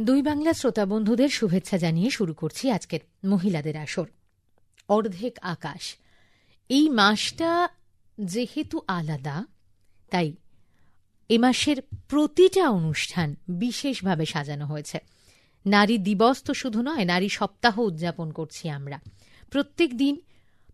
দুই বাংলা শ্রোতা বন্ধুদের শুভেচ্ছা জানিয়ে শুরু করছি আজকের মহিলাদের আসর। অর্ধেক আকাশ। এই মাসটা যেহেতু আলাদা, তাই এ মাসের প্রতিটা অনুষ্ঠান বিশেষভাবে সাজানো হয়েছে। নারী দিবস তো শুধু নয়, নারী সপ্তাহ উদযাপন করছি আমরা। প্রত্যেক দিন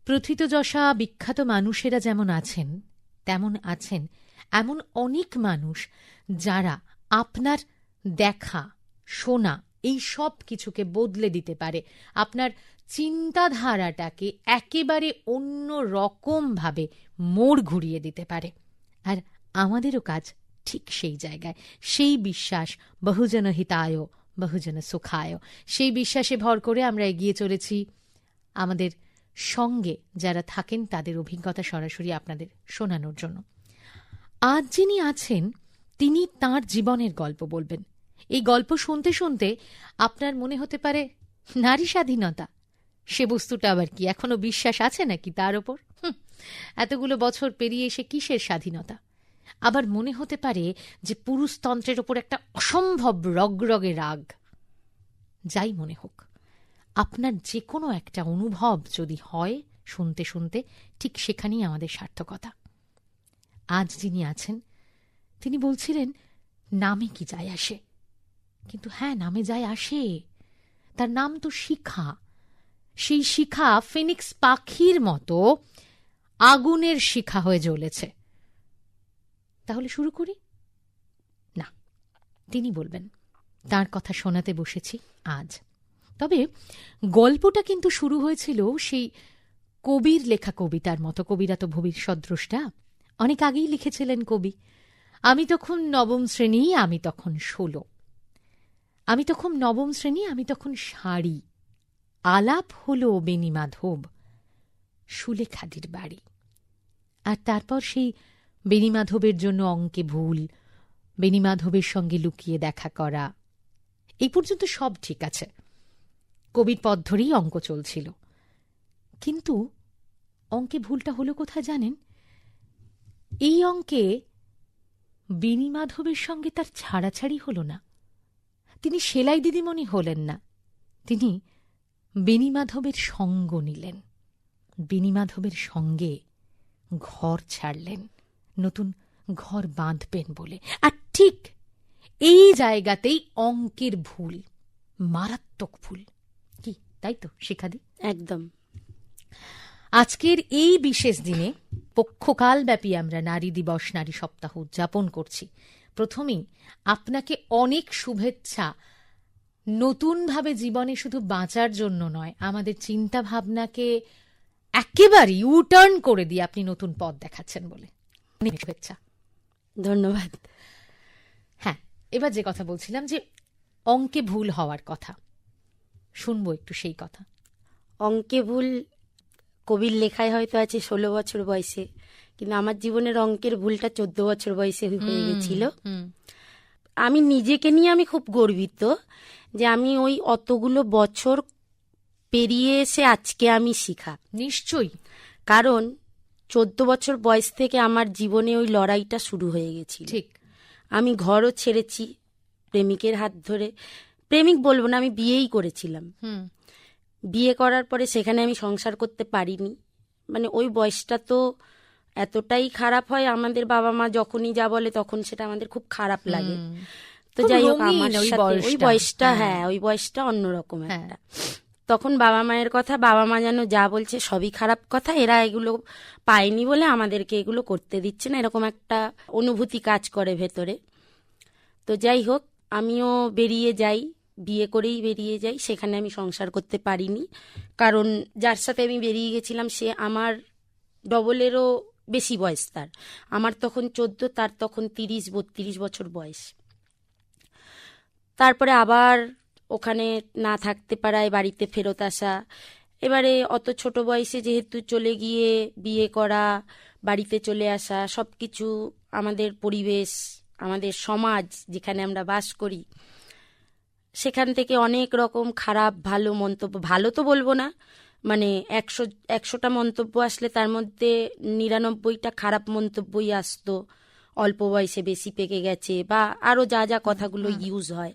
প্রথিতযশা বিখ্যাত মানুষেরা যেমন আছেন, তেমন আছেন, এমন অনেক মানুষ যারা আপনার দেখা শোনা এই সব কিছুকে বদলে দিতে পারে। আপনার চিন্তাধারাটাকে একেবারে অন্য রকমভাবে মোড় ঘুরিয়ে দিতে পারে। আর আমাদেরও কাজ ঠিক সেই জায়গায়। সেই বিশ্বাস বহুজন হিতায়, বহুজন সুখায়। সেই বিশ্বাসে ভর করে আমরা এগিয়ে চলেছি। আমাদের সঙ্গে যারা থাকেন, তাদের অভিজ্ঞতা সরাসরি আপনাদের শোনানোর জন্য। আজ যিনি আছেন, তিনি তার জীবনের গল্প বলবেন। এই গল্প শুনতে শুনতে আপনার মনে হতে পারে নারী স্বাধীনতা। সে বস্তুটা আবার কি, এখনও বিশ্বাস আছে নাকি তার ওপর? এতগুলো বছর পেরিয়ে এসে কিসের স্বাধীনতা? আবার মনে হতে পারে যে পুরুষতন্ত্রের ওপর একটা অসম্ভব রগরগে রাগ। যাই মনে হোক, আপনার যে কোনো একটা অনুভব যদি হয় শুনতে শুনতে, ঠিক সেখানেই আমাদের সার্থকতা। আজ যিনি আছেন, তিনি বলছিলেন, নামে কি যায় আসে? কিন্তু হ্যাঁ নামে যায় আসে। তার নাম তো শিখা। সেই শিখা ফিনিক্স পাখির মতো আগুনের শিখা হয়ে জ্বলেছে। তাহলে শুরু করি? না, তিনি বলবেন, তার কথা শোনাতে বসেছি আজ। তবে গল্পটা কিন্তু শুরু হয়েছিল সেই কবির লেখা কবিতার মতো। কবিরা তো সদৃষ্টা অনেক আগেই লিখেছিলেন কবি। আমি তখন নবম শ্রেণি, আমি তখন ষোলো। আমি তখন নবম শ্রেণি, আমি তখন শাড়ি। আলাপ হল বেনি মাধব সুলেখাদির বাড়ি। আর তারপর সেই বেনিমাধবের জন্য অঙ্কে ভুল বেনিমাধবের সঙ্গে লুকিয়ে দেখা করা, এই পর্যন্ত সব ঠিক আছে। কবির পথ ধরেই অঙ্ক চলছিল। কিন্তু অঙ্কে ভুলটা হলো কোথায় জানেন? এই অঙ্কে বেনিমাধবের সঙ্গে তার ছাড়াছাড়ি হলো না। তিনি সেলাই দিদিমণি হলেন না। তিনি বেনিমাধবের সঙ্গ নিলেন। বেনিমাধবের সঙ্গে ঘর ছাড়লেন। নতুন ঘর বাঁধবেন বলে। আর ঠিক এই জায়গাতেই অঙ্কের ভুল মারাত্মক ভুল। কি তাই তো শিখাদি একদম। আজকের এই বিশেষ দিনে পক্ষকালব্যাপী আমরা নারী দিবস নারী সপ্তাহ উদযাপন করছি। প্রথমেই আপনাকে অনেক শুভেচ্ছা। নতুনভাবে জীবনে শুধু বাঁচার জন্য নয় আমাদের চিন্তা ভাবনাকে একেবারে ইউটার্ন করে দিয়ে আপনি নতুন পথ দেখাচ্ছেন বলে। অনেক শুভেচ্ছা। ধন্যবাদ। হ্যাঁ এবার যে কথা বলছিলাম যে অঙ্কে ভুল হওয়ার কথা শুনব একটু সেই কথা। অঙ্কে ভুল কবির লেখায় হয়তো আছে ষোলো বছর বয়সে। কিন্তু আমার জীবনের অঙ্কের ভুলটা চোদ্দ বছর বয়সে হয়ে গেছিল। আমি নিজেকে নিয়ে আমি খুব গর্বিত যে আমি ওই অতগুলো বছর পেরিয়ে এসে আজকে আমি শিখা। নিশ্চয়ই। কারণ চোদ্দ বছর বয়স থেকে আমার জীবনে ওই লড়াইটা শুরু হয়ে গেছিল। ঠিক। আমি ঘরও ছেড়েছি প্রেমিকের হাত ধরে। প্রেমিক বলব না আমি বিয়েই করেছিলাম। হুম। বিয়ে করার পরে সেখানে আমি সংসার করতে পারিনি। মানে ওই বয়সটা তো এতটাই খারাপ হয় আমাদের বাবা মা যখনই যা বলে তখন সেটা আমাদের খুব খারাপ লাগে তো যাই হোক আমার ওই সাথে ওই বয়সটা। বয়সটা হ্যাঁ। হ্যাঁ ওই বয়সটা অন্যরকম হ্যাঁ। একটা তখন বাবা মায়ের কথা বাবা মা যেন যা বলছে সবই খারাপ কথা এরা এগুলো পায়নি বলে আমাদেরকে এগুলো করতে দিচ্ছে না এরকম একটা অনুভূতি কাজ করে ভেতরে তো যাই হোক আমিও বেরিয়ে যাই বিয়ে করেই বেরিয়ে যাই সেখানে আমি সংসার করতে পারিনি কারণ যার সাথে আমি বেরিয়ে গেছিলাম সে আমার ডবলেরও বেশি বয়স তার। আমার তখন চোদ্দ, তার তখন তিরিশ, বত্রিশ বছর বয়স। তারপরে আবার ওখানে না থাকতে পারায় বাড়িতে ফেরত আসা। এবারে অত ছোট বয়সে যেহেতু চলে গিয়ে বিয়ে করা, বাড়িতে চলে আসা সব কিছু আমাদের পরিবেশ, আমাদের সমাজ যেখানে আমরা বাস করি, সেখান থেকে অনেক রকম খারাপ, ভালো মন্তব্য, ভালো তো বলব না মানে একশো একশোটা মন্তব্য আসলে তার মধ্যে নিরানব্বইটা খারাপ মন্তব্যই আসতো। অল্প বয়সে বেশি পেকে গেছে বা আরও যা যা কথাগুলো ইউজ হয়।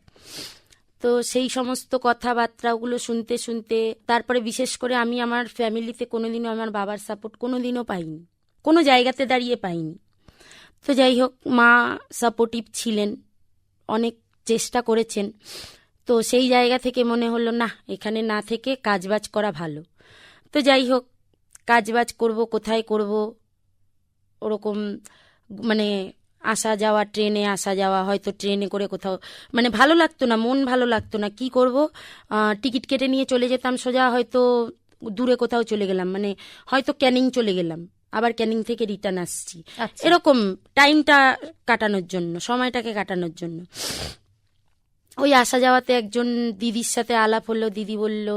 তো সেই সমস্ত কথাবার্তাগুলো শুনতে শুনতে তারপরে বিশেষ করে আমি আমার ফ্যামিলিতে কোনোদিনও আমার বাবার সাপোর্ট কোনোদিনও পাইনি। কোনো জায়গাতে দাঁড়িয়ে পাইনি। তো যাই হোক মা সাপোর্টিভ ছিলেন অনেক চেষ্টা করেছেন। তো সেই জায়গা থেকে মনে হলো না এখানে না থেকে কাজবাজ করা ভালো। তো যাই হোক কাজবাজ করব কোথায় করব? ওরকম মানে আসা যাওয়া ট্রেনে আসা যাওয়া হয়তো ট্রেনে করে কোথাও মানে ভালো লাগতো না মন ভালো লাগতো না। কি করব? টিকিট কেটে নিয়ে চলে যেতাম সোজা হয়তো দূরে কোথাও চলে গেলাম মানে হয়তো ক্যানিং চলে গেলাম। আবার ক্যানিং থেকে রিটার্ন আসছি। আচ্ছা। এরকম টাইমটা কাটানোর জন্য সময়টাকে কাটানোর জন্য। ওই আসা যাওয়াতে একজন দিদির সাথে আলাপ হলো দিদি বলল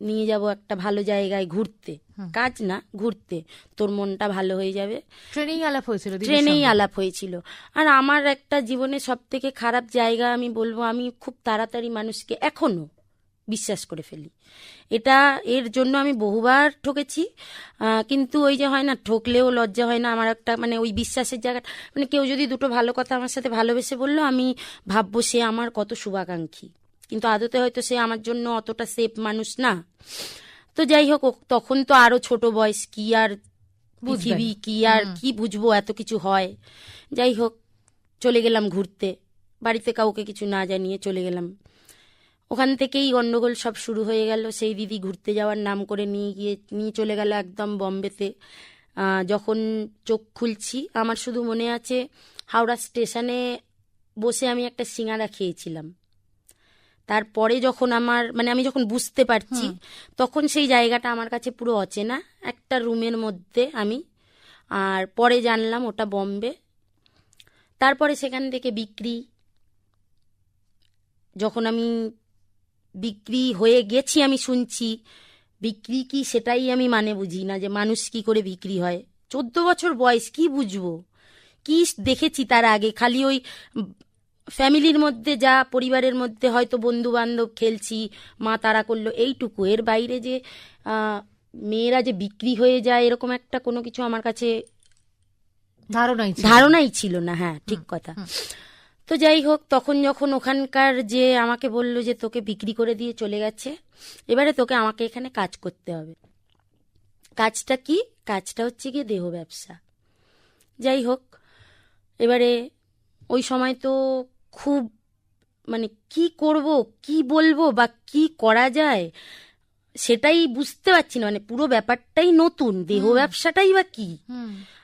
নিয়ে যাব একটা ভালো জায়গায় ঘুরতে। কাজ না ঘুরতে। তোর মনটা ভালো হয়ে যাবে। ট্রেনেই আলাপ হয়েছিল ট্রেনেই আলাপ হয়েছিল। আর আমার একটা জীবনে সব থেকে খারাপ জায়গা আমি বলব আমি খুব তাড়াতাড়ি মানুষকে এখনও বিশ্বাস করে ফেলি। এটা এর জন্য আমি বহুবার ঠকেছি। কিন্তু ওই যে হয় না ঠকলেও লজ্জা হয় না। আমার একটা মানে ওই বিশ্বাসের জায়গাটা মানে কেউ যদি দুটো ভালো কথা আমার সাথে ভালোবেসে বলল আমি ভাববো সে আমার কত শুভাকাঙ্ক্ষী। কিন্তু আদতে হয়তো সে আমার জন্য অতটা সেফ মানুষ না। তো যাই হোক তখন তো আরও ছোট বয়স কি আর পৃথিবী কি আর। কি বুঝব এত কিছু হয়। যাই হোক চলে গেলাম ঘুরতে। বাড়িতে কাউকে কিছু না জানিয়ে চলে গেলাম। ওখান থেকেই গন্ডগোল সব শুরু হয়ে গেল। সেই দিদি ঘুরতে যাওয়ার নাম করে নিয়ে গিয়ে নিয়ে চলে গেল একদম বম্বেতে। যখন চোখ খুলছি আমার শুধু মনে আছে হাওড়া স্টেশনে বসে আমি একটা সিঙ্গারা খেয়েছিলাম। তারপরে যখন আমার মানে আমি যখন বুঝতে পারছি তখন সেই জায়গাটা আমার কাছে পুরো অচেনা। একটা রুমের মধ্যে আমি আর পরে জানলাম ওটা বম্বে। তারপরে সেখান থেকে বিক্রি। যখন আমি বিক্রি হয়ে গেছি আমি শুনছি বিক্রি কি সেটাই আমি মানে বুঝি না যে মানুষ কি করে বিক্রি হয়। চোদ্দ বছর বয়স কি বুঝব? কি দেখেছি তার আগে? খালি ওই ফ্যামিলির মধ্যে যা পরিবারের মধ্যে হয়তো বন্ধু বান্ধব খেলছি মা তারা করল এইটুকু। এর বাইরে যে মেয়েরা যে বিক্রি হয়ে যায় এরকম একটা কোনো কিছু আমার কাছে ধারণাই ধারণাই ছিল না হ্যাঁ ঠিক কথা। তো যাই হোক তখন যখন ওখানকার যে আমাকে বলল যে তোকে বিক্রি করে দিয়ে চলে গেছে এবারে তোকে আমাকে এখানে কাজ করতে হবে। কাজটা কি? কাজটা হচ্ছে গিয়ে দেহ ব্যবসা। যাই হোক এবারে ওই সময় তো খুব মানে কি করব কি বলব বা কি করা যায় সেটাই বুঝতে পারছি না। মানে পুরো ব্যাপারটাই নতুন। দেহ ব্যবসাটাই বা কি।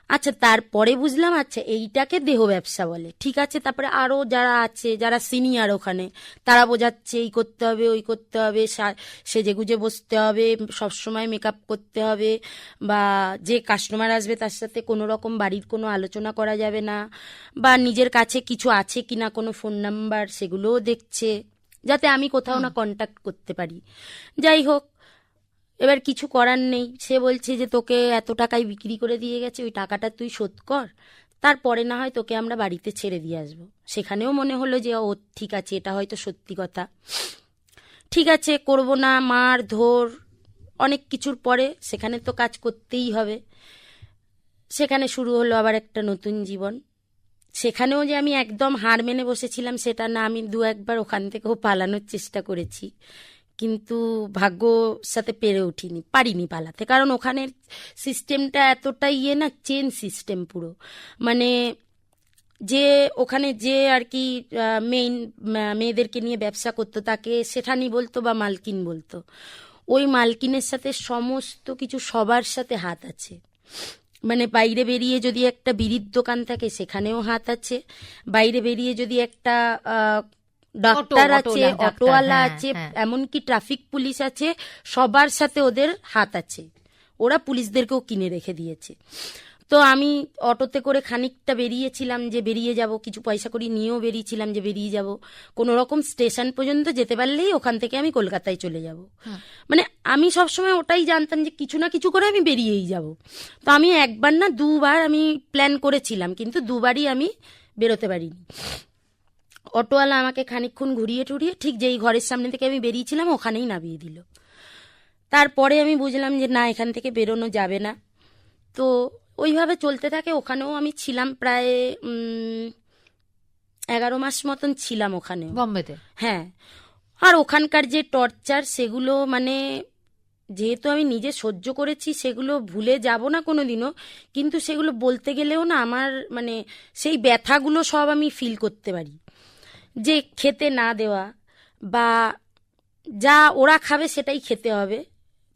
আচ্ছা তারপরে বুঝলাম আচ্ছা এইটাকে দেহ ব্যবসা বলে। ঠিক আছে তারপরে আরও যারা আছে যারা সিনিয়র ওখানে তারা বোঝাচ্ছে এই করতে হবে ওই করতে হবে সা- সেজে গুজে বসতে হবে সবসময় মেকআপ করতে হবে বা যে কাস্টমার আসবে তার সাথে কোনো রকম বাড়ির কোনো আলোচনা করা যাবে না বা নিজের কাছে কিছু আছে কি না কোনো ফোন নাম্বার সেগুলোও দেখছে যাতে আমি কোথাও না কন্ট্যাক্ট করতে পারি। যাই হোক এবার কিছু করার নেই। সে বলছে যে, তোকে এত টাকায় বিক্রি করে দিয়ে গেছে, ওই টাকাটা তুই শোধ কর। তারপরে না হয় তোকে আমরা বাড়িতে ছেড়ে দিয়ে আসব। সেখানেও মনে হলো যে, ও, ঠিক আছে, এটা হয়তো সত্যি কথা। ঠিক আছে, করব না, মার, ধর, অনেক কিছুর পরে সেখানে তো কাজ করতেই হবে। সেখানে শুরু হলো আবার একটা নতুন জীবন। সেখানেও যে আমি একদম হার মেনে বসেছিলাম, সেটা না আমি দু একবার ওখান থেকেও পালানোর চেষ্টা করেছি। কিন্তু ভাগ্য সাথে পেরে উঠিনি, পারিনি পালাতে। কারণ ওখানের সিস্টেমটা এতটা ইয়ে না চেন সিস্টেম পুরো। মানে যে ওখানে যে আর কি মেইন মেয়েদেরকে নিয়ে ব্যবসা করতো, তাকে সেঠানি বলতো বা মালকিন বলতো। ওই মালকিনের সাথে সমস্ত কিছু সবার সাথে হাত আছে। মানে বাইরে বেরিয়ে যদি একটা বিড়ির দোকান থাকে, সেখানেও হাত আছে। বাইরে বেরিয়ে যদি একটা ডাক্তার আছে অটোওয়ালা হ্যাঁ, আছে হ্যাঁ। এমনকি ট্রাফিক পুলিশ আছে সবার সাথে ওদের হাত আছে। ওরা পুলিশদেরকেও কিনে রেখে দিয়েছে। তো আমি অটোতে করে খানিকটা বেরিয়েছিলাম যে বেরিয়ে যাব কিছু পয়সা করি নিয়েও বেরিয়েছিলাম যে বেরিয়ে যাব। কোনো রকম স্টেশন পর্যন্ত যেতে পারলেই ওখান থেকে আমি কলকাতায় চলে যাব। মানে আমি সবসময় ওটাই জানতাম যে কিছু না কিছু করে আমি বেরিয়েই যাব। তো আমি একবার না দুবার আমি প্ল্যান করেছিলাম কিন্তু দুবারই আমি বেরোতে পারিনি। অটোওয়ালা আমাকে খানিকক্ষণ ঘুরিয়ে টুরিয়ে ঠিক যেই ঘরের সামনে থেকে আমি বেরিয়েছিলাম ওখানেই নামিয়ে দিল। তারপরে আমি বুঝলাম যে না এখান থেকে বেরোনো যাবে না। তো ওইভাবে চলতে থাকে ওখানেও আমি ছিলাম প্রায় এগারো মাস মতন ছিলাম ওখানে বম্বেতে? হ্যাঁ। আর ওখানকার যে টর্চার সেগুলো মানে যেহেতু আমি নিজে সহ্য করেছি সেগুলো ভুলে যাব না কোনো দিনও কিন্তু সেগুলো বলতে গেলেও না আমার মানে সেই ব্যথাগুলো সব আমি ফিল করতে পারি। যে খেতে না দেওয়া বা যা ওরা খাবে সেটাই খেতে হবে,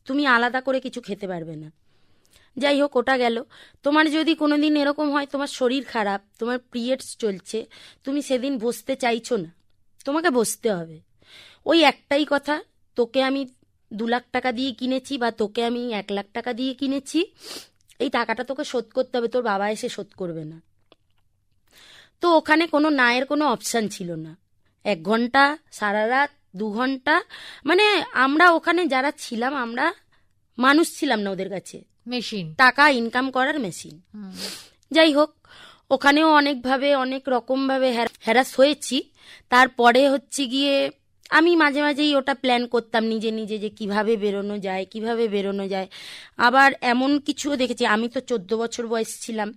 তুমি আলাদা করে কিছু খেতে পারবে না। যাই হোক, ওটা গেল। তোমার যদি কোনোদিন এরকম হয়, তোমার শরীর খারাপ, তোমার পিরিয়ডস চলছে, তুমি সেদিন বসতে চাইছো না, তোমাকে বসতে হবে। ওই একটাই কথা, তোকে আমি দু লাখ টাকা দিয়ে কিনেছি বা তোকে আমি এক লাখ টাকা দিয়ে কিনেছি, এই টাকাটা তোকে শোধ করতে হবে, তোর বাবা এসে শোধ করবে না। তো ওখানে কোনো নায়ের কোনো অপশান ছিল না। এক ঘণ্টা সারা রাত দু ঘণ্টা মানে আমরা ওখানে যারা ছিলাম আমরা মানুষ ছিলাম না ওদের কাছে। মেশিন টাকা ইনকাম করার মেশিন যাই হোক ওখানেও অনেকভাবে অনেক রকমভাবে হ্যারাস হয়েছি। তারপরে হচ্ছে গিয়ে আমি মাঝে মাঝেই ওটা প্ল্যান করতাম নিজে নিজে যে কীভাবে বেরোনো যায় কীভাবে বেরোনো যায়। আবার এমন কিছুও দেখেছি আমি তো চোদ্দ বছর বয়স ছিলাম।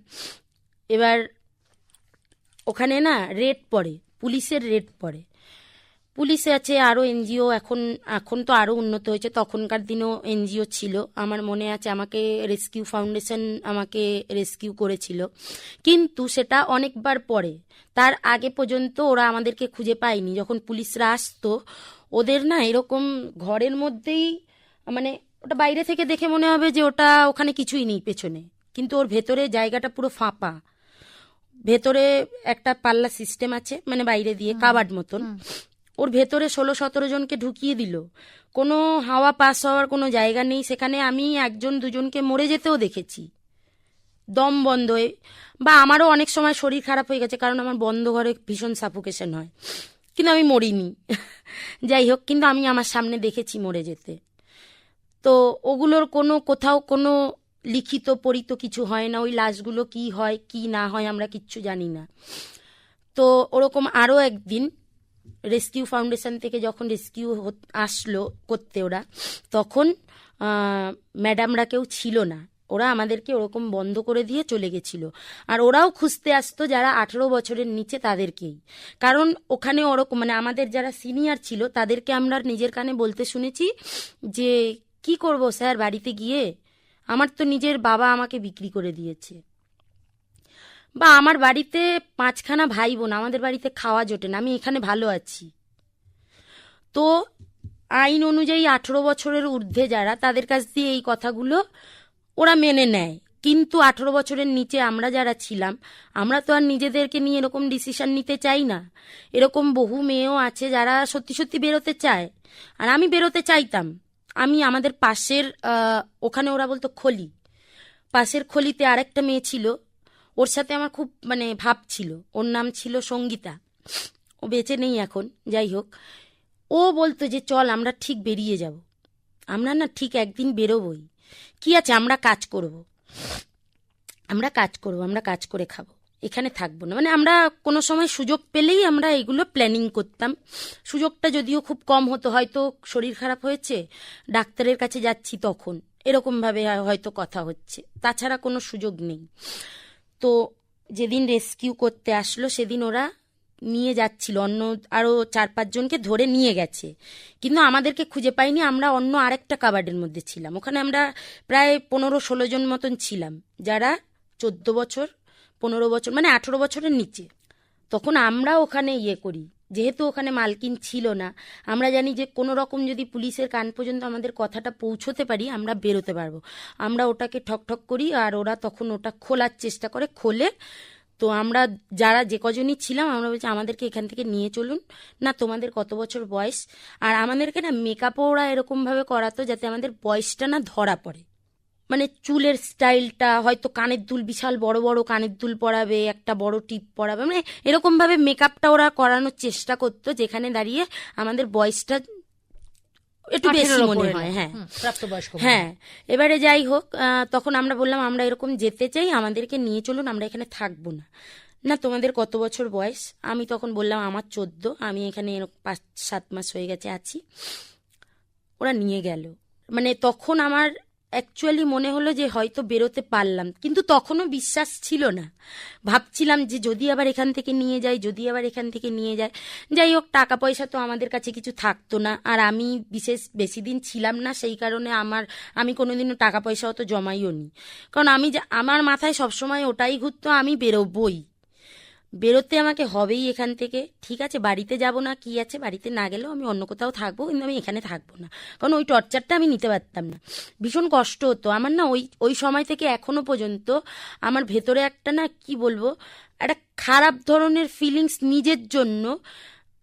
এবার ওখানে না রেড পড়ে, পুলিশের রেড পড়ে। পুলিশে আছে আরও এনজিও এখন এখন তো আরও উন্নত হয়েছে, তখনকার দিনেও এনজিও ছিল। আমার মনে আছে আমাকে রেস্কিউ ফাউন্ডেশন আমাকে রেস্কিউ করেছিল। কিন্তু সেটা অনেকবার পরে। তার আগে পর্যন্ত ওরা আমাদেরকে খুঁজে পায়নি। যখন পুলিশরা আসতো, ওদের না এরকম ঘরের মধ্যেই মানে ওটা বাইরে থেকে দেখে মনে হবে যে ওটা ওখানে কিছুই নেই পেছনে। কিন্তু ওর ভেতরে জায়গাটা পুরো ফাঁপা। ভেতরে একটা পাল্লা সিস্টেম আছে মানে বাইরে দিয়ে কাবাড মতন। ওর ভেতরে ষোলো সতেরো জনকে ঢুকিয়ে দিল। কোনো হাওয়া পাস হওয়ার কোনো জায়গা নেই। সেখানে আমি একজন দুজনকে মরে যেতেও দেখেছি। দম বন্ধ হয়ে বা আমারও অনেক সময় শরীর খারাপ হয়ে গেছে কারণ আমার বন্ধ ঘরে ভীষণ সাফোকেশন হয়। কিন্তু আমি মরিনি। যাই হোক কিন্তু আমি আমার সামনে দেখেছি মরে যেতে। তো ওগুলোর কোনো কোথাও কোনো লিখিত পরিত কিছু হয় না, ওই লাশগুলো কি হয়, কি না হয়, আমরা কিচ্ছু জানি না। তো ওরকম আরও একদিন রেস্কিউ ফাউন্ডেশন থেকে যখন রেস্কিউ আসলো করতে ওরা, তখন ম্যাডামরা কেউ ছিল না। ওরা আমাদেরকে ওরকম বন্ধ করে দিয়ে চলে গেছিল। আর ওরাও খুঁজতে আসতো যারা আঠেরো বছরের নিচে তাদেরকেই। কারণ ওখানে ওরকম মানে আমাদের যারা সিনিয়র ছিল, তাদেরকে আমরা নিজের কানে বলতে শুনেছি যে, কি করব স্যার বাড়িতে গিয়ে? আমার তো নিজের বাবা আমাকে বিক্রি করে দিয়েছে। বা আমার বাড়িতে পাঁচখানা ভাই বোন আমাদের বাড়িতে খাওয়া জোটে না, আমি এখানে ভালো আছি। তো আইন অনুযায়ী আঠেরো বছরের ঊর্ধ্বে যারা, তাদের কাছ দিয়ে এই কথাগুলো ওরা মেনে নেয়। কিন্তু আঠেরো বছরের নিচে আমরা যারা ছিলাম, আমরা তো আর নিজেদেরকে নিয়ে এরকম ডিসিশন নিতে চাই না। এরকম বহু মেয়েও আছে যারা সত্যি সত্যি বেরোতে চায়। আর আমি বেরোতে চাইতাম। আমি আমাদের পাশের ওখানে ওরা বলতো খলি। পাশের খলিতে আরেকটা মেয়ে ছিল। ওর সাথে আমার খুব মানে ভাব ছিল। ওর নাম ছিল সঙ্গীতা। ও বেঁচে নেই এখন, যাই হোক। ও বলতো যে, চল, আমরা ঠিক বেরিয়ে যাব। আমরা না ঠিক একদিন বেরোবই। কি আছে? আমরা কাজ করব। আমরা কাজ করব, আমরা কাজ করে খাব। এখানে থাকব না। মানে আমরা কোনো সময় সুযোগ পেলেই আমরা এগুলো প্ল্যানিং করতাম। সুযোগটা যদিও খুব কম হতো, হয়তো শরীর খারাপ হয়েছে, ডাক্তারের কাছে যাচ্ছি তখন। এরকমভাবে হয়তো কথা হচ্ছে। তাছাড়া কোনো সুযোগ নেই। তো যেদিন রেস্কিউ করতে আসলো, সেদিন ওরা নিয়ে যাচ্ছিল। অন্য আরও চার পাঁচজনকে ধরে নিয়ে গেছে। কিন্তু আমাদেরকে খুঁজে পাইনি, আমরা অন্য আরেকটা কাবার্ডের মধ্যে ছিলাম। ওখানে আমরা প্রায় পনেরো ষোলো জন মতন ছিলাম। যারা চোদ্দ বছর পনেরো বছর মানে আঠেরো বছরের নিচে। তখন আমরা ওখানে ইয়ে করি। যেহেতু ওখানে মালকিন ছিল না, আমরা জানি যে কোনো রকম যদি পুলিশের কান পর্যন্ত আমাদের কথাটা পৌঁছতে পারি, আমরা বেরোতে পারব। আমরা ওটাকে ঠক ঠক করি আর ওরা তখন ওটা খোলার চেষ্টা করে, খোলে। তো আমরা যারা যে কজনই ছিলাম, আমরা বলছি, আমাদেরকে এখান থেকে নিয়ে চলুন। না, তোমাদের কত বছর বয়স? আর আমাদেরকে না মেকআপও ওরা এরকমভাবে করাতো যাতে আমাদের বয়সটা না ধরা পড়ে। মানে চুলের স্টাইলটা হয়তো কানের দুল বিশাল বড় বড় কানের দুল পরাবে একটা বড় টিপ পরাবে মানে এরকমভাবে মেকআপটা ওরা করানোর চেষ্টা করতো যেখানে দাঁড়িয়ে আমাদের বয়সটা একটু বেশি মনে হয় হ্যাঁ। প্রাপ্তবয়স্ক হ্যাঁ এবারে যাই হোক তখন আমরা বললাম আমরা এরকম যেতে চাই আমাদেরকে নিয়ে চলুন আমরা এখানে থাকব না। না তোমাদের কত বছর বয়স? আমি তখন বললাম আমার চোদ্দ আমি এখানে পাঁচ সাত মাস হয়ে গেছে আছি। ওরা নিয়ে গেল। মানে তখন আমার অ্যাকচুয়ালি মনে হলো যে হয়তো বেরোতে পারলাম, কিন্তু তখনও বিশ্বাস ছিল না। ভাবছিলাম যে যদি আবার এখান থেকে নিয়ে যাই, যদি আবার এখান থেকে নিয়ে যায় যাই হোক টাকা পয়সা তো আমাদের কাছে কিছু থাকতো না, আর আমি বিশেষ বেশি দিন ছিলাম না, সেই কারণে আমার, আমি কোনোদিনও টাকা পয়সা অত জমাইও নি কারণ আমি আমার মাথায় সবসময় ওটাই ঘুরতো, আমি বেরোবই। বেরোতে আমাকে হবেই এখান থেকে। ঠিক আছে, বাড়িতে যাব না, কি আছে? বাড়িতে না গেলেও আমি অন্য কোথাও থাকব, কিন্তু আমি এখানে থাকব না। কারণ ওই টর্চারটা আমি নিতে পারতাম না। ভীষণ কষ্ট হতো। আমার না ওই ওই সময় থেকে এখনও পর্যন্ত আমার ভেতরে একটা না, কি বলব, একটা খারাপ ধরনের ফিলিংস নিজের জন্য।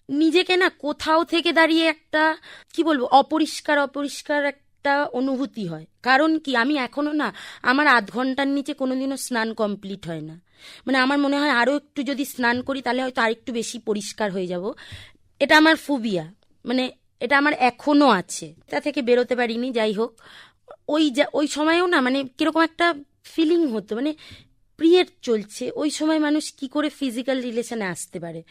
নিজেকে না কোথাও থেকে দাঁড়িয়ে একটা, কি বলব অপরিষ্কার অপরিষ্কার একটা অনুভূতি হয়। কারণ কি? আমি এখনও না, আমার আধ ঘণ্টার নিচে কোনোদিনও স্নান কমপ্লিট হয় না। মানে আমার মনে হয় আরও একটু যদি স্নান করি, তাহলে হয়তো আরেকটু বেশি পরিষ্কার হয়ে যাব। এটা আমার ফুবিয়া মানে এটা আমার এখনও আছে। তা থেকে বেরোতে পারিনি, যাই হোক। ওই যা, ওই সময়েও না মানে কীরকম একটা ফিলিং হতো মানে পিরিয়ড চলছে। ওই সময় মানুষ কি করে ফিজিক্যাল রিলেশনে আসতে পারে?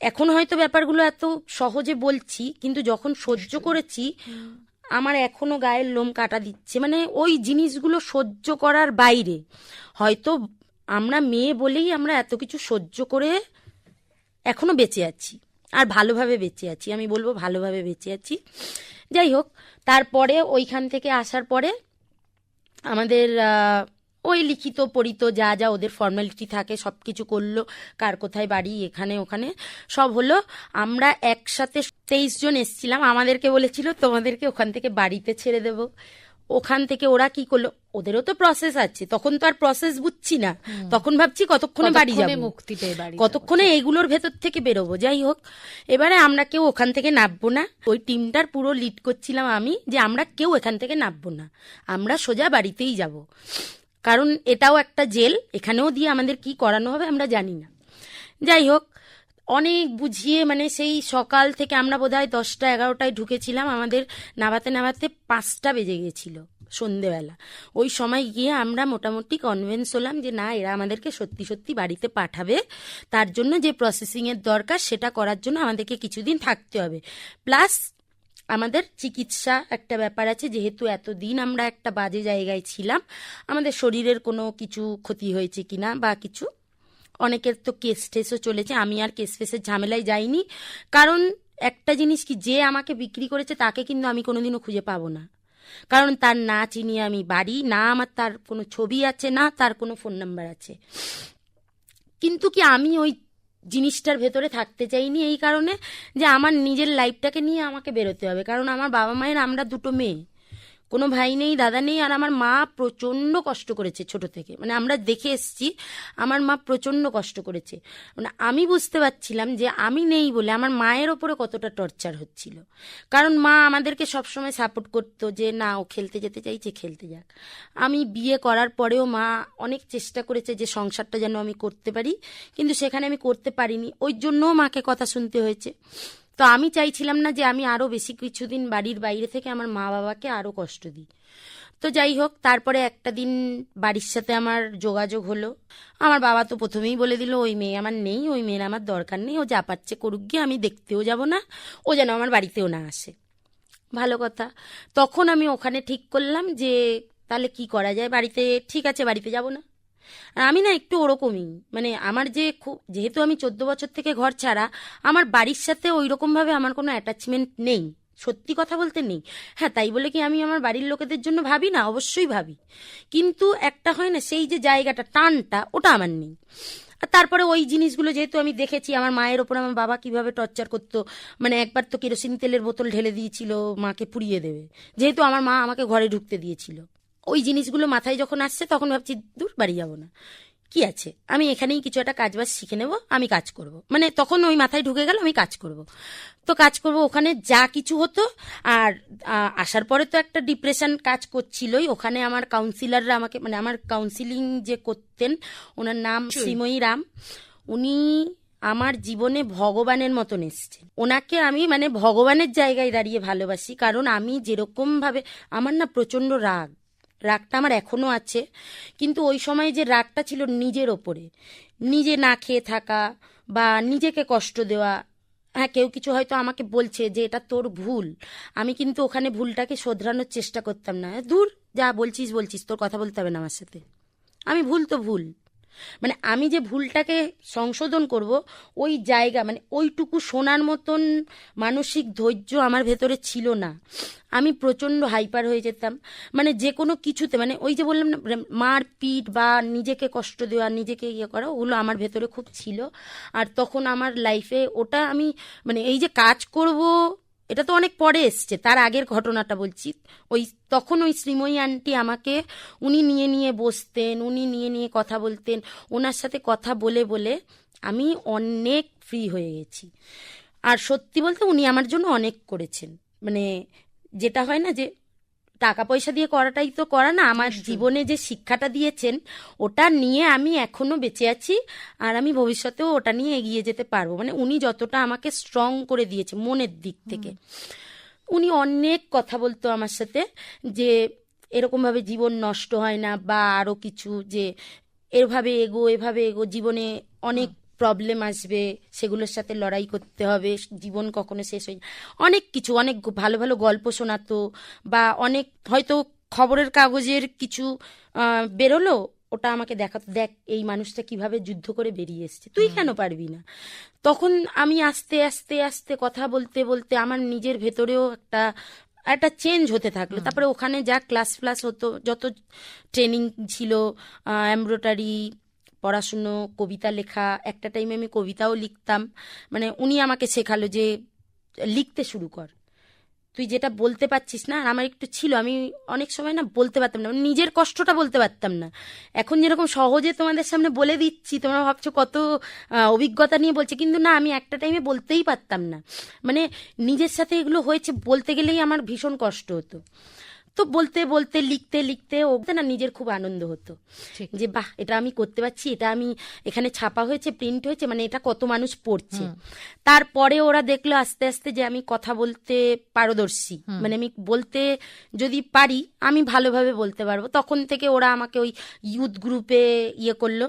এখন হয়তো ব্যাপারগুলো এত সহজে বলছি, কিন্তু যখন সহ্য করেছি আমার এখনও গায়ের লোম কাটা দিচ্ছে। মানে ওই জিনিসগুলো সহ্য করার বাইরে। হয়তো আমরা মেয়ে বলেই আমরা এত কিছু সহ্য করে এখনও বেঁচে আছি। আর ভালোভাবে বেঁচে আছি। আমি বলব ভালোভাবে বেঁচে আছি। যাই হোক, তারপরে ওইখান থেকে আসার পরে আমাদের ওই লিখিত পড়িত যা যা ওদের ফর্মালিটি থাকে সব কিছু করল কার কোথায় বাড়ি এখানে ওখানে সব হলো। আমরা একসাথে তেইশ জন এসছিলাম আমাদেরকে বলেছিল তোমাদেরকে ওখান থেকে বাড়িতে ছেড়ে দেব। ওখান থেকে ওরা কি করল? ওদেরও তো প্রসেস আছে তখন তো আর প্রসেস বুঝছি না। তখন ভাবছি কতক্ষণে বাড়ি যাব? মুক্তি পেয়ে বাড়ি কতক্ষণে এইগুলোর ভেতর থেকে বেরোবো? যাই হোক এবারে আমরা কেউ ওখান থেকে নামবো না। ওই টিমটার পুরো লিড করছিলাম আমি যে আমরা কেউ এখান থেকে নামবো না। আমরা সোজা বাড়িতেই যাব। কারণ এটাও একটা জেল, এখানেও দিয়ে আমাদের কি করানো হবে আমরা জানি না। যাই হোক, অনেক বুঝিয়ে মানে সেই সকাল থেকে আমরা বোধহয় দশটা এগারোটায় ঢুকেছিলাম, আমাদের নামাতে নামাতে পাঁচটা বেজে গেছিল সন্ধেবেলা। ওই সময় গিয়ে আমরা মোটামুটি কনভেন্স হলাম যে না, এরা আমাদেরকে সত্যি সত্যি বাড়িতে পাঠাবে, তার জন্য যে প্রসেসিংয়ের দরকার সেটা করার জন্য আমাদেরকে কিছুদিন থাকতে হবে। প্লাস আমাদের চিকিৎসা একটা ব্যাপার আছে, যেহেতু এতদিন আমরা একটা বাজে জায়গায় ছিলাম, আমাদের শরীরের কোনো কিছু ক্ষতি হয়েছে কিনা বা কিছু, অনেকের তো কেস টেসও চলেছে, আমি আর কেস ফেসের ঝামেলায় যাইনি। কারণ একটা জিনিস কি, যে আমাকে বিক্রি করেছে তাকে কিন্তু আমি কোনোদিনও খুঁজে পাবো না। কারণ তার না চিনি আমি বাড়ি, না আমার তার কোনো ছবি আছে, না তার কোনো ফোন নাম্বার আছে। কিন্তু কি আমি ওই জিনিসটার ভেতরে থাকতে চাইনি এই কারণে যে আমার নিজের লাইফটাকে নিয়ে আমাকে বেরোতে হবে। কারণ আমার বাবা মায়ের আমরা দুটো মেয়ে। কোনো ভাই নেই, দাদা নেই, আর আমার মা প্রচণ্ড কষ্ট করেছে ছোট থেকে। মানে আমরা দেখে এসছি, আমার মা প্রচণ্ড কষ্ট করেছে। মানে আমি বুঝতে পারছিলাম যে আমি নেই বলে আমার মায়ের ওপরে কতটা টর্চার হচ্ছিল। কারণ মা আমাদেরকে সবসময় সাপোর্ট করতো যে, না, ও খেলতে যেতে চাইছে, খেলতে যাক। আমি বিয়ে করার পরেও মা অনেক চেষ্টা করেছে যে সংসারটা যেন আমি করতে পারি, কিন্তু সেখানে আমি করতে পারিনি। ওই জন্যও মাকে কথা শুনতে হয়েছে। তো আমি চাইছিলাম না যে আমি আরও বেশি কিছুদিন বাড়ির বাইরে থেকে আমার মা বাবাকে আরও কষ্ট দিই। তো যাই হোক, তারপরে একটা দিন বাড়ির সাথে আমার যোগাযোগ হলো। আমার বাবা তো প্রথমেই বলে দিল, ওই মেয়ে আমার নেই, ওই মেয়ের আমার দরকার নেই, ও যা পাচ্ছে করুক, গিয়ে আমি দেখতেও যাব না, ও যেন আমার বাড়িতেও না আসে। ভালো কথা। তখন আমি ওখানে ঠিক করলাম যে, তাহলে কি করা যায়? বাড়িতে, ঠিক আছে, বাড়িতে যাব না। আর আমি না একটু ওরকমই। মানে আমার যে খুব, যেহেতু আমি চোদ্দ বছর থেকে ঘর ছাড়া, আমার বাড়ির সাথে ওই রকমভাবে আমার কোনো অ্যাটাচমেন্ট নেই। সত্যি কথা বলতে নেই। হ্যাঁ তাই বলে কি আমি আমার বাড়ির লোকেদের জন্য ভাবি? না, অবশ্যই ভাবি। কিন্তু একটা হয় না, সেই যে জায়গাটা, টানটা, ওটা আমার নেই। আর তারপরে ওই জিনিসগুলো যেহেতু আমি দেখেছি, আমার মায়ের ওপর আমার বাবা কীভাবে টর্চার করতো মানে একবার তো কেরোসিন তেলের বোতল ঢেলে দিয়েছিল, মাকে পুড়িয়ে দেবে। যেহেতু আমার মা আমাকে ঘরে ঢুকতে দিয়েছিল। ওই জিনিসগুলো মাথায় যখন আসছে তখন ভাবছি দূর বাড়ি যাব না। কি আছে? আমি এখানেই কিছু একটা কাজ বাজ শিখে নেব আমি কাজ করব। মানে তখন ওই মাথায় ঢুকে গেল আমি কাজ করব। তো কাজ করব ওখানে যা কিছু হতো আর আসার পরে তো একটা ডিপ্রেশন কাজ করছিলই। ওখানে আমার কাউন্সিলাররা আমাকে মানে আমার কাউন্সিলিং যে করতেন ওনার নাম শ্রীময়ী রাম উনি আমার জীবনে ভগবানের মতন এসছেন। ওনাকে আমি মানে ভগবানের জায়গায় দাঁড়িয়ে ভালোবাসি কারণ আমি যেরকম ভাবে আমার না প্রচণ্ড রাগ। রাগটা আমার এখনও আছে। কিন্তু ওই সময় যে রাগটা ছিল নিজের ওপরে, নিজে না খেয়ে থাকা বা নিজেকে কষ্ট দেওয়া হ্যাঁ কেউ কিছু হয়তো আমাকে বলছে যে এটা তোর ভুল, আমি কিন্তু ওখানে ভুলটাকে শোধরানোর চেষ্টা করতাম না। দূর, যা বলছিস বলছিস, তোর কথা বলতে হবে না আমার সাথে। আমি ভুল তো ভুল। মানে আমি যে ভুলটাকে সংশোধন করব, ওই জায়গা মানে ওইটুকু শোনার মতন মানসিক ধৈর্য আমার ভেতরে ছিল না। আমি প্রচণ্ড হাইপার হয়ে যেতাম। মানে যে কোনো কিছুতে মানে ওই যে বললাম না মার পিট বা নিজেকে কষ্ট দেওয়া, নিজেকে ইয়ে করা, ওগুলো আমার ভেতরে খুব ছিল। আর তখন আমার লাইফে ওটা আমি মানে এই যে কাজ করব এটা তো অনেক পরে এসছে, তার আগের ঘটনাটা বলছি। ওই, তখন ওই শ্রীময়ী আন্টি আমাকে, উনি নিয়ে নিয়ে বসতেন, উনি নিয়ে নিয়ে কথা বলতেন, ওনার সাথে কথা বলে বলে আমি অনেক ফ্রি হয়ে গেছি। আর সত্যি বলতে উনি আমার জন্য অনেক করেছেন। মানে যেটা হয় না যে টাকা পয়সা দিয়ে করাটাই তো করা না। আমার জীবনে যে শিক্ষাটা দিয়েছেন ওটা নিয়ে আমি এখনও বেঁচে আছি আর আমি ভবিষ্যতেও ওটা নিয়ে এগিয়ে যেতে পারব। মানে উনি যতটা আমাকে স্ট্রং করে দিয়েছে মনের দিক থেকে। উনি অনেক কথা বলতো আমার সাথে যে এরকমভাবে জীবন নষ্ট হয় না বা আরও কিছু যে এভাবে এগো এভাবে এগো জীবনে অনেক প্রবলেম আসবে সেগুলোর সাথে লড়াই করতে হবে জীবন কখনো শেষ হয়ে না। অনেক কিছু অনেক ভালো ভালো গল্প শোনাতো বা অনেক হয়তো খবরের কাগজের কিছু বেরোলো ওটা আমাকে দেখাতো দেখ এই মানুষটা কীভাবে যুদ্ধ করে বেরিয়ে এসছে তুই কেন পারবি না? তখন আমি আস্তে আস্তে আস্তে কথা বলতে বলতে আমার নিজের ভেতরেও একটা একটা চেঞ্জ হতে থাকল। তারপরে ওখানে যা ক্লাস ফ্লাস হতো যত ট্রেনিং ছিল এমব্রয়ডারি পড়াশুনো, কবিতা লেখা, একটা টাইমে আমি কবিতাও লিখতাম। মানে উনি আমাকে শেখালো যে লিখতে শুরু কর। তুই যেটা বলতে পারছিস না, আর আমার একটু ছিল, আমি অনেক সময় না বলতে পারতাম না মানে নিজের কষ্টটা বলতে পারতাম না। এখন যেরকম সহজে তোমাদের সামনে বলে দিচ্ছি, তোমরা ভাবছ কত অভিজ্ঞতা নিয়ে বলছে, কিন্তু না, আমি একটা টাইমে বলতেই পারতাম না। মানে নিজের সাথে এগুলো হয়েছে, বলতে গেলেই আমার ভীষণ কষ্ট হতো। তো বলতে বলতে লিখতে লিখতে ওতে না নিজের খুব আনন্দ হতো। যে বাহ এটা আমি করতে পারছি এটা আমি এখানে ছাপা হয়েছে প্রিন্ট হয়েছে মানে এটা কত মানুষ পড়ছে। তারপরে ওরা দেখল আস্তে আস্তে যে আমি কথা বলতে পারদর্শী। মানে আমি বলতে যদি পারি আমি ভালোভাবে বলতে পারব। তখন থেকে ওরা আমাকে ওই ইউথ গ্রুপে ইয়ে করল।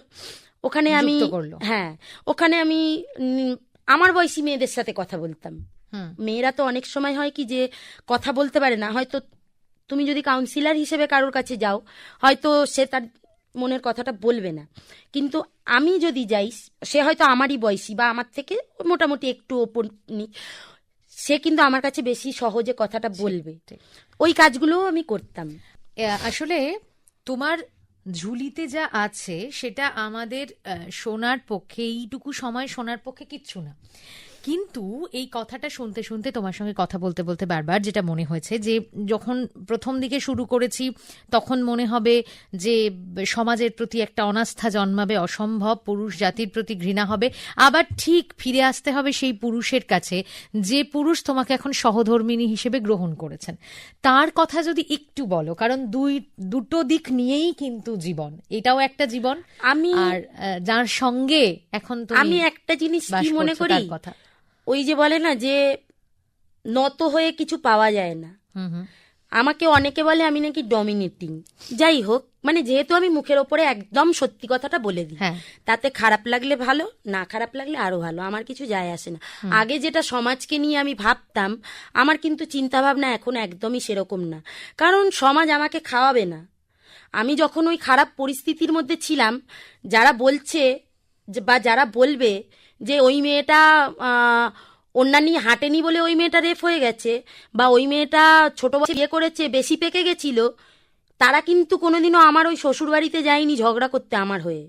ওখানে আমি। হ্যাঁ ওখানে আমি আমার বয়সী মেয়েদের সাথে কথা বলতাম। মেয়েরা তো অনেক সময় হয় কি যে কথা বলতে পারে না হয়তো তুমি যদি কাউন্সিলর হিসেবে কারোর কাছে যাও হয়তো সে তার মনের কথাটা বলবে না। কিন্তু আমি যদি যাই সে হয়তো আমারই বয়সী বা আমার থেকে মোটামুটি একটু ওপর নি সে কিন্তু আমার কাছে বেশি সহজে কথাটা বলবে। ওই কাজগুলোও আমি করতাম। আসলে তোমার ঝুলিতে যা আছে সেটা আমাদের শোনার পক্ষে এইটুকু সময় শোনার পক্ষে কিচ্ছু না। কিন্তু এই কথাটা শুনতে শুনতে তোমার সঙ্গে কথা বলতে বলতে বারবার যেটা মনে হয়েছে যে যখন প্রথম দিকে শুরু করেছি তখন মনে হবে যে সমাজের প্রতি একটা অনাস্থা জন্মাবে অসম্ভব পুরুষ জাতির প্রতি ঘৃণা হবে। আবার ঠিক ফিরে আসতে হবে সেই পুরুষের কাছে যে পুরুষ তোমাকে এখন সহধর্মিনী হিসেবে গ্রহণ করেছেন। তার কথা যদি একটু বলো কারণ দুই দুটো দিক নিয়েই কিন্তু জীবন। এটাও একটা জীবন আমি আর যার সঙ্গে এখন আমি একটা জিনিস মনে করি? কথা। ওই যে বলে না যে নত হয়ে কিছু পাওয়া যায় না। আমাকে অনেকে বলে আমি নাকি ডমিনেটিং যাই হোক মানে যেহেতু আমি মুখের ওপরে একদম সত্যি কথাটা বলে দিই হ্যাঁ। তাতে খারাপ লাগলে ভালো না খারাপ লাগলে আরও ভালো আমার কিছু যায় আসে না। আগে যেটা সমাজকে নিয়ে আমি ভাবতাম আমার কিন্তু চিন্তা ভাবনা এখন একদমই সেরকম না। কারণ সমাজ আমাকে খাওয়াবে না। আমি যখন ওই খারাপ পরিস্থিতির মধ্যে ছিলাম যারা বলছে বা যারা বলবে যে ওই মেয়েটা অন্যান্য হাঁটেনি বলে ওই মেয়েটা রেপ হয়ে গেছে, বা ওই মেয়েটা ছোট বয়সে বিয়ে করেছে, বেশি পেকে গেছিল, তারা কিন্তু কোনোদিনও আমার ওই শ্বশুর বাড়িতে যায়নি ঝগড়া করতে আমার হয়ে।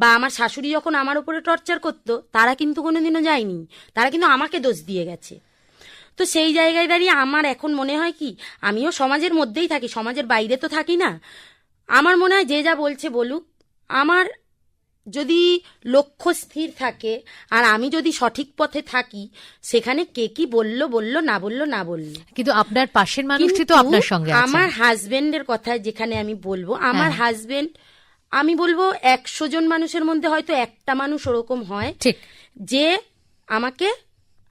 বা আমার শাশুড়ি যখন আমার উপরে টর্চার করতো, তারা কিন্তু কোনোদিনও যায়নি, তারা কিন্তু আমাকে দোষ দিয়ে গেছে। তো সেই জায়গায় দাঁড়িয়ে আমার এখন মনে হয় কি, আমিও সমাজের মধ্যেই থাকি, সমাজের বাইরে তো থাকি না, আমার মনে হয় যে যা বলছে বলুক, আমার যদি লক্ষ্য স্থির থাকে আর আমি যদি সঠিক পথে থাকি সেখানে কে কি বলল বলল না বলল না বলল। কিন্তু আপনার পাশের মানুষটি তো আপনার সঙ্গে আমার হাজবেন্ডের কথা যেখানে আমি বলব আমার হ্যাঁ। হাজবেন্ড আমি বলব একশো জন মানুষের মধ্যে হয়তো একটা মানুষ ওরকম হয় ঠিক। যে আমাকে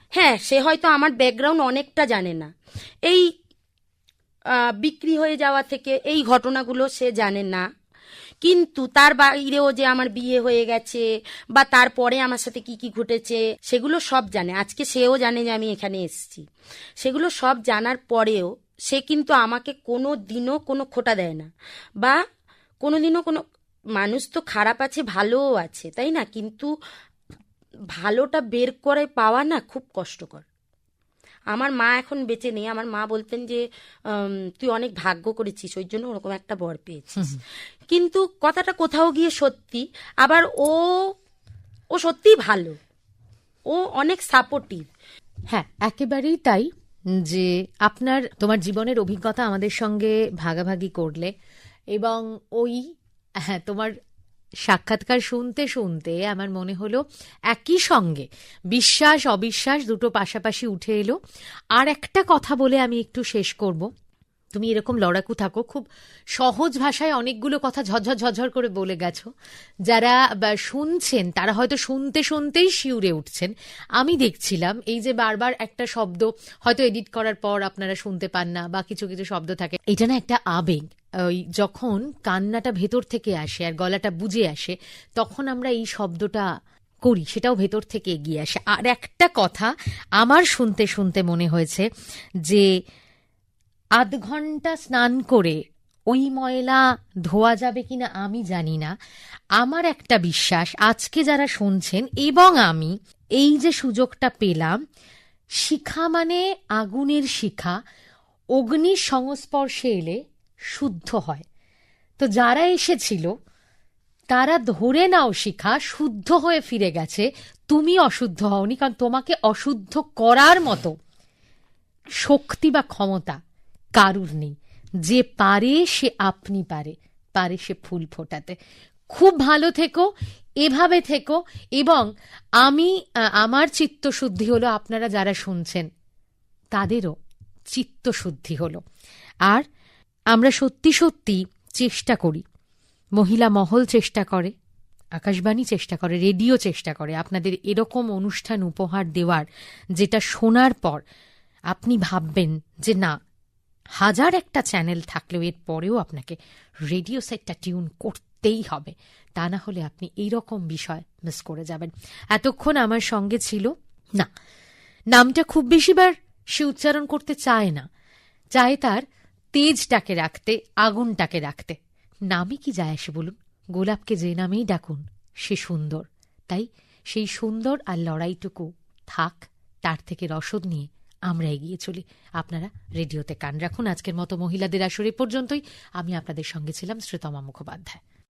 হ্যাঁ সে হয়তো আমার ব্যাকগ্রাউন্ড অনেকটা জানে না। এই বিক্রি হয়ে যাওয়া থেকে এই ঘটনাগুলো সে জানে না। কিন্তু তার বাইরেও যে আমার বিয়ে হয়ে গেছে বা তারপরে আমার সাথে কি কি ঘটেছে, সেগুলো সব জানে। আজকে সেও জানে যে আমি এখানে এসেছি। সেগুলো সব জানার পরেও সে কিন্তু আমাকে কোনো দিনও কোনো খোটা দেয় না। বা কোনো দিনও কোনো, মানুষ তো খারাপ আছে, ভালোও আছে, তাই না? কিন্তু ভালোটা বের করে পাওয়া না খুব কষ্টকর। আমার মা এখন বেঁচে নেই। আমার মা বলতেন যে তুই অনেক ভাগ্য করেছিস ওই জন্য ওরকম একটা বর পেয়েছিস। কিন্তু কথাটা কোথাও গিয়ে সত্যি আবার ও ও সত্যিই ভালো। ও অনেক সাপোর্টিভ হ্যাঁ একেবারেই তাই যে আপনার তোমার জীবনের অভিজ্ঞতা আমাদের সঙ্গে ভাগাভাগি করলে এবং ওই হ্যাঁ তোমার সাক্ষাৎকার শুনতে শুনতে আমার মনে হলো একই সঙ্গে বিশ্বাস, অবিশ্বাস দুটো পাশাপাশি উঠে এলো। আর একটা কথা বলে আমি একটু শেষ করব। তুমি এরকম লড়াকু থাকো, খুব সহজ ভাষায় অনেকগুলো কথা ঝরঝর ঝরঝর করে বলে গেছো। যারা শুনছেন, তারা হয়তো শুনতে শুনতেই শিউরে উঠছেন। আমি দেখছিলাম, এই যে বারবার একটা শব্দ হয়তো এডিট করার পর আপনারা শুনতে পান না, বা কিছু কিছু শব্দ থাকে। এটা না একটা আবেগ। ওই যখন কান্নাটা ভেতর থেকে আসে আর গলাটা বুঝে আসে, তখন আমরা এই শব্দটা করি, সেটাও ভেতর থেকে এগিয়ে আসে। আর একটা কথা আমার শুনতে শুনতে মনে হয়েছে যে আধ ঘণ্টা স্নান করে ওই ময়লা ধোয়া যাবে কিনা আমি জানি না। আমার একটা বিশ্বাস, আজকে যারা শুনছেন এবং আমি, এই যে সুযোগটা পেলাম, শিখা মানে আগুনের শিখা অগ্নির সংস্পর্শে এলে শুদ্ধ হয়। তো যারা এসেছিল, তারা ধরে নাও শিখা, শুদ্ধ হয়ে ফিরে গেছে, তুমি অশুদ্ধ হওনি, কারণ তোমাকে অশুদ্ধ করার মতো শক্তি বা ক্ষমতা কারুর নেই। যে পারে, সে আপনি পারে। পারে সে ফুল ফোটাতে। খুব ভালো থেকো, এভাবে থেকো। এবং আমি আমার চিত্তশুদ্ধি হলো, আপনারা যারা শুনছেন, তাদেরও চিত্তশুদ্ধি হলো। আর আমরা সত্যি সত্যি চেষ্টা করি। মহিলা মহল চেষ্টা করে, আকাশবাণী চেষ্টা করে, রেডিও চেষ্টা করে। আপনাদের এরকম অনুষ্ঠান উপহার দেওয়ার, যেটা শোনার পর আপনি ভাববেন যে না হাজার একটা চ্যানেল থাকলেও এর পরেও আপনাকে রেডিও সেটটা টিউন করতেই হবে। তা না হলে আপনি এই রকম বিষয় মিস করে যাবেন। এতক্ষণ আমার সঙ্গে ছিল, না, নামটা খুব বেশিবার সে উচ্চারণ করতে চায় না। চায় তার তেজটাকে রাখতে, আগুনটাকে রাখতে। নামে কি যায় আসে বলুন? গোলাপকে যে নামেই ডাকুন, সে সুন্দর। তাই সেই সুন্দর আর লড়াইটুকু থাক, তার থেকে রসদ নিয়ে আমরা এগিয়ে চলি। আপনারা রেডিওতে কান রাখুন। আজকের মতো মহিলাদের আসর এ পর্যন্তই। আমি আপনাদের সঙ্গে ছিলাম শ্রীতমা মুখোপাধ্যায়।